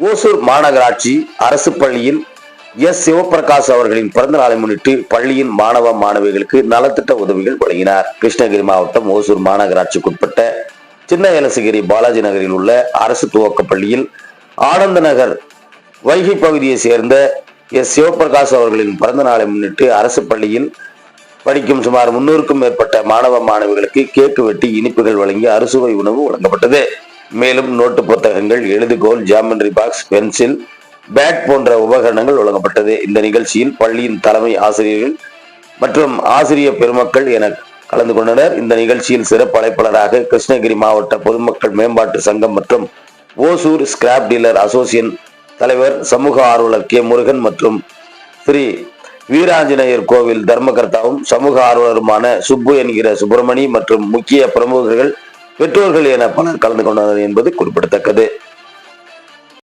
ஓசூர் மாநகராட்சி அரசு பள்ளியில் எஸ். சிவபிரகாஷ் அவர்களின் பிறந்த நாளை முன்னிட்டு பள்ளியின் மாணவ மாணவிகளுக்கு நலத்திட்ட உதவிகள் வழங்கினார். கிருஷ்ணகிரி மாவட்டம் ஓசூர் மாநகராட்சிக்குட்பட்ட சின்ன ஏலசகிரி பாலாஜி நகரில் உள்ள அரசு துவக்க பள்ளியில் ஆனந்த நகர் வைகை பகுதியை சேர்ந்த எஸ். சிவபிரகாஷ் அவர்களின் பிறந்த நாளை முன்னிட்டு அரசு பள்ளியில் படிக்கும் சுமார் முன்னூறுக்கும் மேற்பட்ட மாணவ மாணவிகளுக்கு கேக்கு வெட்டி இனிப்புகள் வழங்கி அறுசுவை உணவு வழங்கப்பட்டது. மேலும் நோட்டு புத்தகங்கள் எழுதுகோல் ஜாமெண்ட்ரி பாக்ஸ் பென்சில் பேட் போன்ற உபகரணங்கள் வழங்கப்பட்டது. இந்த நிகழ்ச்சியில் பள்ளியின் தலைமை ஆசிரியர்கள் மற்றும் ஆசிரிய பெருமக்கள் என கலந்து கொண்டனர். இந்த நிகழ்ச்சியில் சிறப்பு அழைப்பாளராக கிருஷ்ணகிரி மாவட்ட பொதுமக்கள் மேம்பாட்டு சங்கம் மற்றும் ஓசூர் ஸ்கிராப் டீலர் அசோசியேஷன் தலைவர் சமூக ஆர்வலர் கே. முருகன் மற்றும் ஸ்ரீ வீராஞ்சநேயர் கோவில் தர்மகர்த்தாவும் சமூக ஆர்வலருமான சுப்பு என்கிற சுப்பிரமணி மற்றும் முக்கிய பிரமுகர்கள் பெற்றோர்கள் என பலர் கலந்து கொண்டனர் என்பது குறிப்பிடத்தக்கது.